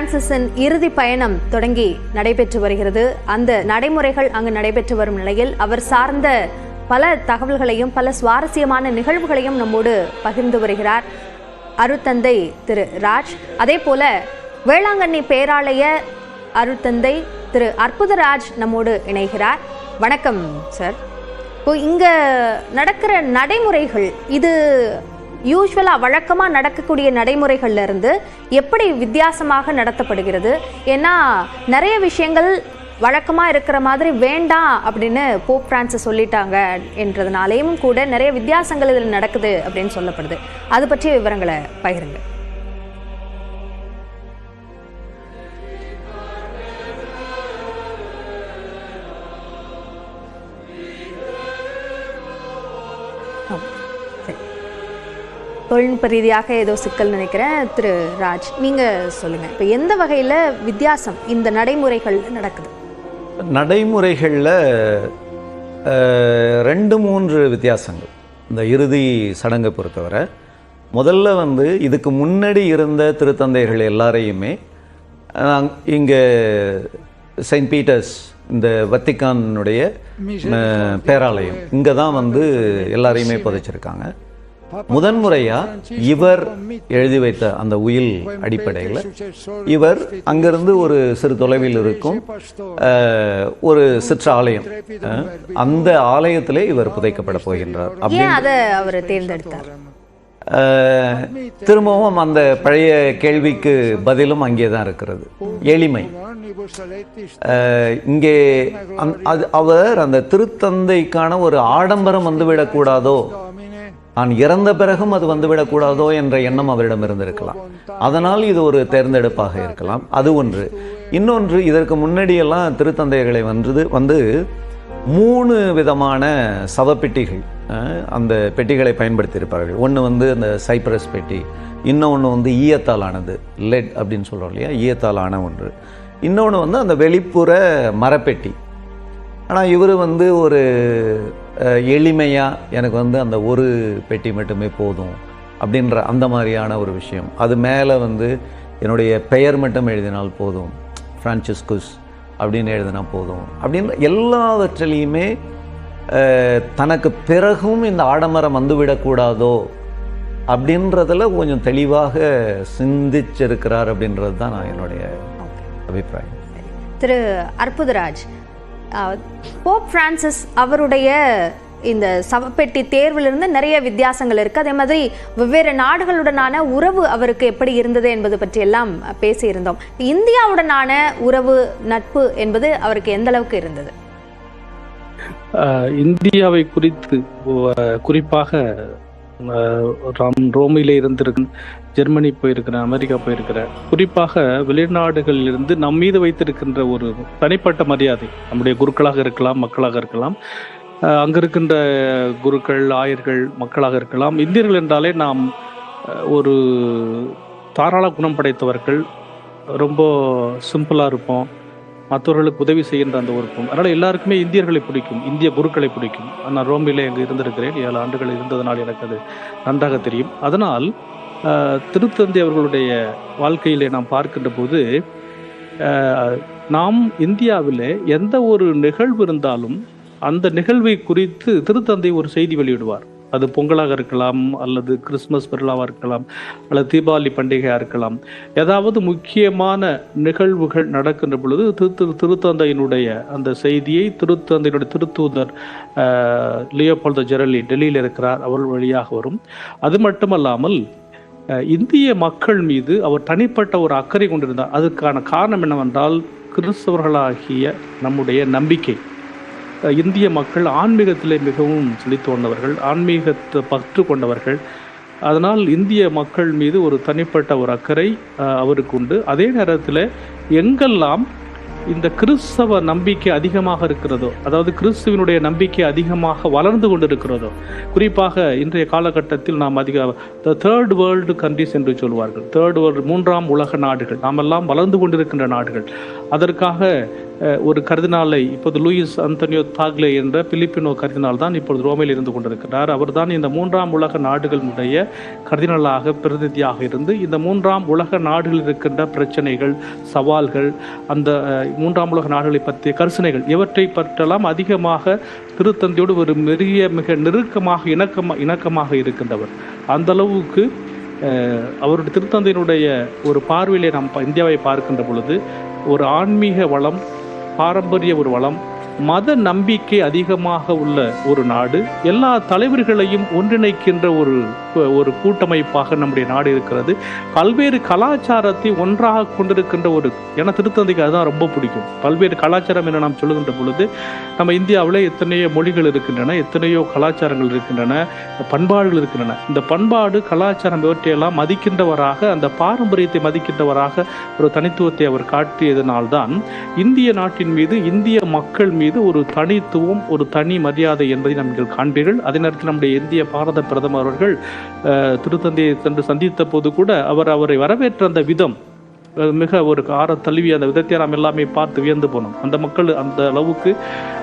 பிரான்சிஸின் இறுதி பயணம் தொடங்கி நடைபெற்று வருகிறது. அந்த நடைமுறைகள் அங்கு நடைபெற்று வரும் நிலையில் அவர் சார்ந்த பல தகவல்களையும் பல சுவாரஸ்யமான நிகழ்வுகளையும் நம்மோடு பகிர்ந்து வருகிறார் அருத்தந்தை திரு ராஜ். அதே போல வேளாங்கண்ணி பேராலய அருத்தந்தை திரு அற்புதராஜ் நம்மோடு இணைகிறார். வணக்கம் சார். இப்போ இங்க நடக்கிற நடைமுறைகள் இது யூஸ்வலா வழக்கமா நடக்கக்கூடிய நடைமுறைகள்ல இருந்து எப்படி வித்தியாசமாக நடத்தப்படுகிறது? ஏன்னா நிறைய விஷயங்கள் வழக்கமா இருக்கிற மாதிரி வேண்டாம் அப்படின்னு போப் பிரான்சிஸ் சொல்லிட்டாங்க என்றதுனாலேயும் கூட நிறைய வித்தியாசங்கள் இதில் நடக்குது அப்படின்னு சொல்லப்படுது. அது பற்றிய விவரங்களை பகிருங்க. Oh. தொழில்நுட்ப ரீதியாக ஏதோ சிக்கல் நினைக்கிறேன். திரு ராஜ் நீங்க சொல்லுங்க. இப்போ எந்த வகையில வித்தியாசம் இந்த நடைமுறைகள் நடக்குது? நடைமுறைகளில் ரெண்டு மூன்று வித்தியாசங்கள். இந்த இறுதி சடங்கை பொறுத்தவரை முதல்ல வந்து இதுக்கு முன்னாடி இருந்த திருத்தந்தைகள் எல்லாரையுமே இங்கே செயின்ட் பீட்டர்ஸ் இந்த வத்திக்கானுடைய பேராலயம் இங்கே தான் வந்து எல்லாரையுமே புதைச்சிருக்காங்க. முதன்முறையா இவர் எழுதி வைத்த அந்த உயில் அடிப்படையில். இவர் அங்கிருந்து ஒரு சிறு தொலைவில் இருக்கும் ஒரு சிற்றாலயம் அந்த ஆலயத்திலே இவர் புதைக்கப்பட போகின்றார் அப்படி ஏன் அதை அவர் தேர்ந்தெடுத்தார்? அஹ், திரும்பவும் அந்த பழைய கேள்விக்கு பதிலும் அங்கே தான் இருக்கிறது. எளிமை. இங்கே அது அவர் அந்த திருத்தந்தைக்கான ஒரு ஆடம்பரம் வந்துவிடக்கூடாதோ? நான் இறந்த பிறகும் அது வந்துவிடக்கூடாதோ என்ற எண்ணம் அவரிடம் இருந்திருக்கலாம். அதனால் இது ஒரு தேர்ந்தெடுப்பாக இருக்கலாம். அது ஒன்று. இன்னொன்று இதற்கு முன்னாடியெல்லாம் திருத்தந்தையர்களை வந்து வந்து மூணு விதமான சவப்பெட்டிகள் அந்த பெட்டிகளை பயன்படுத்தியிருப்பார்கள். ஒன்று வந்து அந்த சைப்ரஸ் பெட்டி இன்னொன்று வந்து ஈயத்தால் ஆனது லெட் அப்படின்னு சொல்கிறோம் இல்லையா? ஈயத்தால் ஆன ஒன்று. இன்னொன்று வந்து அந்த வெளிப்புற மரப்பெட்டி. ஆனால் இவர் வந்து ஒரு எளிமையாக எனக்கு வந்து அந்த ஒரு பெட்டி மட்டுமே போதும் அப்படின்ற அந்த மாதிரியான ஒரு விஷயம். அது மேலே வந்து என்னுடைய பெயர் மட்டும் எழுதினால் போதும். ஃப்ரான்சிஸ்குஸ் அப்படின்னு எழுதினா போதும். அப்படின்ற எல்லாவற்றிலையுமே தனக்கு பிறகும் இந்த ஆடம்பரம் வந்துவிடக்கூடாதோ அப்படின்றதுல கொஞ்சம் தெளிவாக சிந்திச்சிருக்கிறார் அப்படின்றது தான் நான் என்னுடைய அபிப்பிராயம். திரு அற்புதராஜ் போப் பிரான்சிஸ் அவருடைய இந்த சவப்பெட்டி தேர்விலிருந்து நிறைய வித்தியாசங்கள் இருக்கு. அதே மாதிரி வெவ்வேறு நாடுகளுடனான உறவு அவருக்கு எப்படி இருந்தது என்பது பற்றி எல்லாம் பேசியிருந்தோம். இந்தியாவுடனான உறவு நட்பு என்பது அவருக்கு எந்த அளவுக்கு இருந்தது? இந்தியாவை குறித்து குறிப்பாக ஆஹ் ராம் ரோமிலே இருந்திருக்கு ஜெர்மனி போயிருக்கிறேன் அமெரிக்கா போயிருக்கிறேன் குறிப்பாக வெளிநாடுகளில் இருந்து நம் மீது வைத்திருக்கின்ற ஒரு தனிப்பட்ட மரியாதை நம்முடைய குருக்களாக இருக்கலாம் மக்களாக இருக்கலாம் அங்கே அங்க இருக்கின்ற குருக்கள் ஆயர்கள் மக்களாக இருக்கலாம் இந்தியர்கள் என்றாலே நாம் ஒரு தாராள குணம் படைத்தவர்கள் ரொம்ப சிம்பிளாக இருப்போம். மற்றவர்களுக்கு உதவி செய்கின்ற அந்த உறுப்பும் அதனால் எல்லாருக்குமே இந்தியர்களை பிடிக்கும் இந்திய குருக்களை பிடிக்கும். நான் ரோமிலே அங்கே இருந்திருக்கிறேன். ஏழு ஆண்டுகள் இருந்ததனால் எனக்கு அது நன்றாக தெரியும். அதனால் திருத்தந்தி திருத்தந்தை அவர்களுடைய வாழ்க்கையிலே நாம் பார்க்கின்ற போது நாம் இந்தியாவிலே எந்த ஒரு நிகழ்வு இருந்தாலும் அந்த நிகழ்வை குறித்து திருத்தந்தை ஒரு செய்தி வெளியிடுவார். அது பொங்கலாக இருக்கலாம் அல்லது கிறிஸ்மஸ் பெருளாவாக இருக்கலாம் அல்லது தீபாவளி பண்டிகையாக இருக்கலாம். ஏதாவது முக்கியமான நிகழ்வுகள் நடக்கின்ற பொழுது திரு திருத்தந்தையினுடைய அந்த செய்தியை திருத்தந்தையினுடைய திருத்தூதர் ஆஹ், லியோபால்தோ ஜெரலி டெல்லியில் இருக்கிறார் அவர் வழியாக வரும். அது மட்டுமல்லாமல் இந்திய மக்கள் மீது அவர் தனிப்பட்ட ஒரு அக்கறை கொண்டிருந்தார். அதுக்கான காரணம் என்னவென்றால் கிறிஸ்தவர்களாகிய நம்முடைய நம்பிக்கை. இந்திய மக்கள் ஆன்மீகத்திலே மிகவும் செழித்து வந்தவர்கள் ஆன்மீகத்தை பற்று கொண்டவர்கள். அதனால் இந்திய மக்கள் மீது ஒரு தனிப்பட்ட ஒரு அக்கறை அவருக்கு உண்டு. அதே நேரத்தில் எங்கெல்லாம் இந்த கிறிஸ்தவ நம்பிக்கை அதிகமாக இருக்கிறதோ அதாவது கிறிஸ்துவனுடைய நம்பிக்கை அதிகமாக வளர்ந்து கொண்டிருக்கிறதோ குறிப்பாக இன்றைய காலகட்டத்தில் நாம் அதிக த தேர்ட் வேர்ல்டு கண்ட்ரிஸ் என்று சொல்வார்கள். தேர்ட் வேர்ல்டு மூன்றாம் உலக நாடுகள் நாமெல்லாம் வளர்ந்து கொண்டிருக்கின்ற நாடுகள். அதற்காக ஒரு கர்தினாலை இப்போது லூயிஸ் அந்தனியோ தாக்லே என்ற பிலிப்பினோ கர்தினால் தான் இப்பொழுது ரோமையில் இருந்து கொண்டிருக்கிறார். அவர்தான் இந்த மூன்றாம் உலக நாடுகளுடைய கர்தினலாக பிரதிநிதியாக இருந்து இந்த மூன்றாம் உலக நாடுகளில் இருக்கின்ற பிரச்சனைகள் சவால்கள் அந்த மூன்றாம் உலக நாடுகளை பற்றிய கரிசனைகள் இவற்றை பற்றெல்லாம் அதிகமாக திருத்தந்தையோடு ஒரு பெரிய மிக நெருக்கமாக இணக்கமாக இணக்கமாக இருக்கின்றவர். அந்த அளவுக்கு அவருடைய திருத்தந்தையினுடைய ஒரு பார்வையிலே நாம் இந்தியாவை பார்க்கின்ற பொழுது ஒரு ஆன்மீக வளம் பாரம்பரிய ஒரு வளம் மத நம்பிக்கை அதிகமாக உள்ள ஒரு நாடு எல்லா தலைவர்களையும் ஒன்றிணைக்கின்ற ஒரு ஒரு கூட்டமைப்பாக நம்முடைய நாடு இருக்கிறது. பல்வேறு கலாச்சாரத்தை ஒன்றாக கொண்டிருக்கின்ற ஒரு ஏன்னா திருத்தந்தைக்கு அதுதான் ரொம்ப பிடிக்கும். பல்வேறு கலாச்சாரம் என நாம் சொல்லுகின்ற பொழுது நம்ம இந்தியாவில் எத்தனையோ மொழிகள் இருக்கின்றன எத்தனையோ கலாச்சாரங்கள் இருக்கின்றன பண்பாடுகள் இருக்கின்றன. இந்த பண்பாடு கலாச்சாரம் இவற்றையெல்லாம் மதிக்கின்றவராக அந்த பாரம்பரியத்தை மதிக்கின்றவராக ஒரு தனித்துவத்தை அவர் காட்டியதனால்தான் இந்திய நாட்டின் மீது இந்திய மக்கள் மீது ஒரு தனித்துவம் ஒரு தனி மரியாதை என்பதை நீங்கள் காண்பீர்கள். அதே நேரத்தில் நம்முடைய இந்திய பாரத பிரதமர் அவர்கள் திருத்தந்தையை சென்று சந்தித்த போது கூட அவர் அவரை வரவேற்ற அந்த விதம் மிக ஒரு ஆற தழுவி அந்த விதத்தை நாம் எல்லாமே பார்த்து வியந்து போனோம். அந்த மக்கள் அந்த அளவுக்கு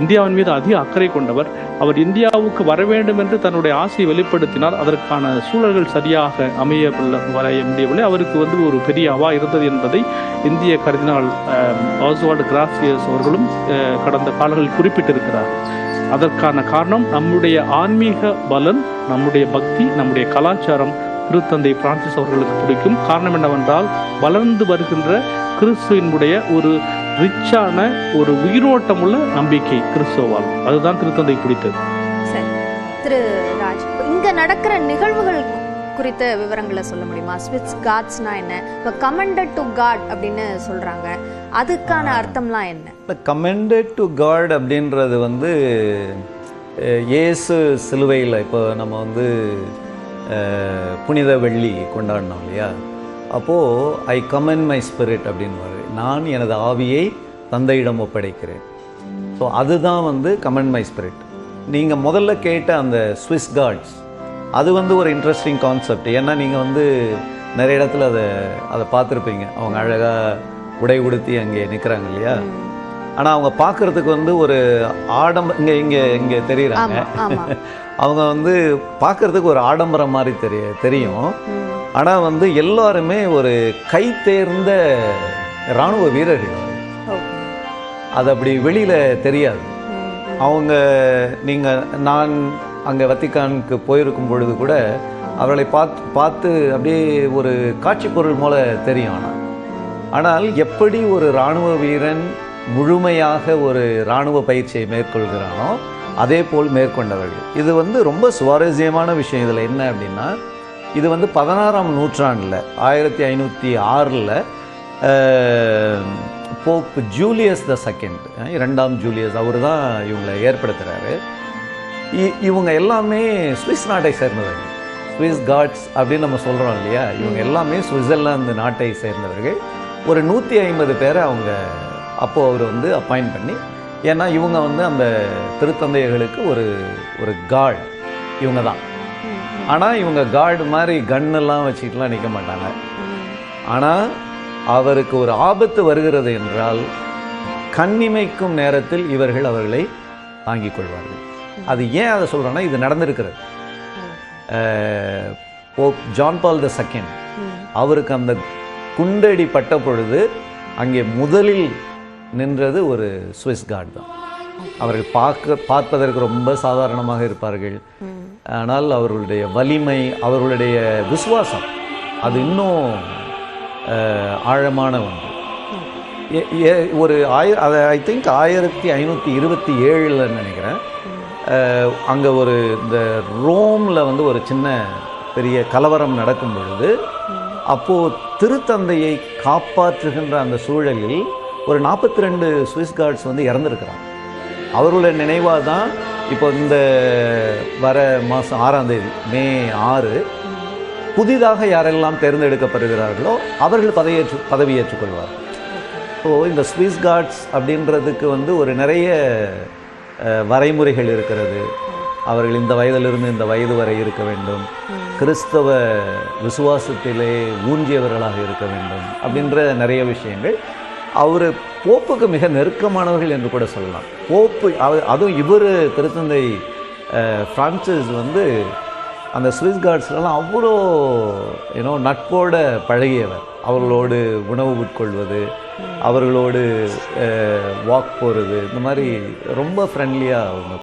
இந்தியாவின் மீது அதிக அக்கறை கொண்டவர். அவர் இந்தியாவுக்கு வர வேண்டும் என்று தன்னுடைய ஆசையை வெளிப்படுத்தினார். அதற்கான சூழல்கள் சரியாக அமைய வரைய முடியவில்லை. அவருக்கு வந்து ஒரு பெரிய அவா இருந்தது என்பதை இந்திய கருதினால் ஆஸ்வால்டு கிராசியஸ் அவர்களும் கடந்த காலங்களில் குறிப்பிட்டிருக்கிறார். அதற்கான காரணம் நம்முடைய ஆன்மீக பலன் நம்முடைய பக்தி நம்முடைய கலாச்சாரம் திருத்தந்தை பிரான்சிஸ் அவர்களுக்கு பிடிக்கும். காரணம் என்னவென்றால் வளர்ந்து வருகின்ற கிறிஸ்துவினுடைய ஒரு ரிச்சான ஒரு உயிரோட்டமுள்ள நம்பிக்கை கிறிஸ்துவால். அதுதான் திருத்தந்தை பிடித்தது. சரி. திரு ராஜ் இங்க நடக்கிற நிகழ்வுகள் குறித்த விவரங்களை சொல்ல முடியுமா? ஸ்விட்ச் காட்ஸ்னா என்ன? இப்போ கமெண்டட் டு காட் அப்படின்னு சொல்றாங்க. அதுக்கான அர்த்தம்லாம் என்ன? இப்போ கமெண்டட் டு காட் அப்படின்றது வந்து இயேசு சிலுவையில் இப்போ நம்ம வந்து புனித வெள்ளி கொண்டாடினோம் இல்லையா? அப்போது ஐ கமெண்ட் மை ஸ்பிரிட் அப்படின்னு நான் எனது ஆவியை தந்தையிடம் ஒப்படைக்கிறேன். ஸோ அதுதான் வந்து கமெண்ட் மை ஸ்பிரிட் நீங்கள் முதல்ல கேட்ட அந்த ஸ்விஸ் கார்ட்ஸ் அது வந்து ஒரு இன்ட்ரெஸ்டிங் கான்செப்ட் ஏன்னா நீங்கள் வந்து நிறைய இடத்துல அதை அதை பார்த்துருப்பீங்க. அவங்க அழகாக உடை உடுத்தி அங்கே நிற்கிறாங்க இல்லையா? ஆனால் அவங்க பார்க்கறதுக்கு வந்து ஒரு ஆடம்ப இங்கே இங்கே இங்கே தெரியுறாங்க. அவங்க வந்து பார்க்கறதுக்கு ஒரு ஆடம்பரம் மாதிரி தெரிய தெரியும். ஆனால் வந்து எல்லாருமே ஒரு கை தேர்ந்த இராணுவ வீரர்கள். அது அப்படி வெளியில் தெரியாது. அவங்க நீங்கள் நான் அங்கே வத்திக்கானுக்கு போயிருக்கும் பொழுது கூட அவர்களை பார்த்து பார்த்து அப்படியே ஒரு காட்சி பொருள் போல தெரியும் ஆனால் ஆனால் எப்படி ஒரு இராணுவ வீரன் முழுமையாக ஒரு இராணுவ பயிற்சியை மேற்கொள்கிறானோ அதே போல் மேற்கொண்டவர்கள் இது வந்து ரொம்ப சுவாரஸ்யமான விஷயம் இதில். என்ன அப்படின்னா இது வந்து பதினாறாம் நூற்றாண்டில் ஆயிரத்தி ஐநூற்றி ஆறில் போப் ஜூலியஸ் த செகண்ட் இரண்டாம் ஜூலியஸ் அவர் தான் இவங்களை ஏற்படுத்துகிறாரு இ- இவங்க எல்லாமே சுவிஸ் நாட்டை சேர்ந்தவர்கள். சுவிஸ் காட்ஸ் அப்படின்னு நம்ம சொல்கிறோம் இல்லையா? இவங்க எல்லாமே சுவிட்சர்லாந்து நாட்டை சேர்ந்தவர்கள். ஒரு நூற்றி ஐம்பது பேரை அவங்க அப்போது அவர் வந்து அப்பாயிண்ட் பண்ணி ஏன்னா இவங்க வந்து அந்த திருத்தந்தையர்களுக்கு ஒரு ஒரு காட் இவங்க தான் ஆனால் இவங்க காட் மாதிரி கன்னெல்லாம் வச்சுக்கிட்டுலாம் நிற்க மாட்டாங்க. ஆனால் அவருக்கு ஒரு ஆபத்து வருகிறது என்றால் கண்ணிமைக்கும் நேரத்தில் இவர்கள் அவர்களை தாங்கிக் கொள்வார்கள். அது ஏன் அதை சொல்கிறேன்னா இது நடந்திருக்கிறது. Pope John Paul the second. அவருக்கு அந்த குண்டடி பட்ட பொழுது அங்கே முதலில் நின்றது ஒரு சுவிஸ் கார்டு தான். அவர்கள் பார்க்க பார்ப்பதற்கு ரொம்ப சாதாரணமாக இருப்பார்கள். ஆனால் அவர்களுடைய வலிமை அவர்களுடைய விசுவாசம் அது இன்னும் ஆழமான ஒன்று. ஏ- ஏ- ஒரு ஆய அதை ஐ திங்க் ஆயிரத்தி ஐநூற்றி இருபத்தி ஏழில் நினைக்கிறேன். அங்கே ஒரு இந்த ரோமில் வந்து ஒரு சின்ன பெரிய கலவரம் நடக்கும் பொழுது அப்போது திருத்தந்தையை காப்பாற்றுகின்ற அந்த சூழலில் ஒரு நாற்பத்தி ரெண்டு சுவிஸ் கார்ட்ஸ் வந்து இறந்துருக்கிறாங்க அவர்களுடைய நினைவாக தான் இப்போ இந்த வர மாதம் ஆறாம் தேதி மே ஆறு புதிதாக யாரெல்லாம் தேர்ந்தெடுக்கப்படுகிறார்களோ அவர்கள் பதவியேற்று பதவியேற்றுக்கொள்வார். ஸோ இந்த ஸ்விஸ் கார்ட்ஸ் அப்படின்றதுக்கு வந்து ஒரு நிறைய வரைமுறைகள் இருக்கிறது. அவர்கள் இந்த வயதிலிருந்து இந்த வயது வரை இருக்க வேண்டும். கிறிஸ்தவ விசுவாசத்திலே ஊன்றியவர்களாக இருக்க வேண்டும் அப்படின்ற நிறைய விஷயங்கள் அவர் போப்புக்கு மிக நெருக்கமானவர்கள் என்று கூட சொல்லலாம். போப்பு அதுவும் இவர் திருத்தந்தை ஃப்ரான்சிஸ் வந்து அந்த சுவிஸ் கார்ட்ஸ்லாம் அவ்வளோ ஏன்னோ நட்போட பழகியவர். அவர்களோடு உணவு உட்கொள்வது அவர்களோடு வாக் போகிறது இந்த மாதிரி ரொம்ப ஃப்ரெண்ட்லியாக அவங்க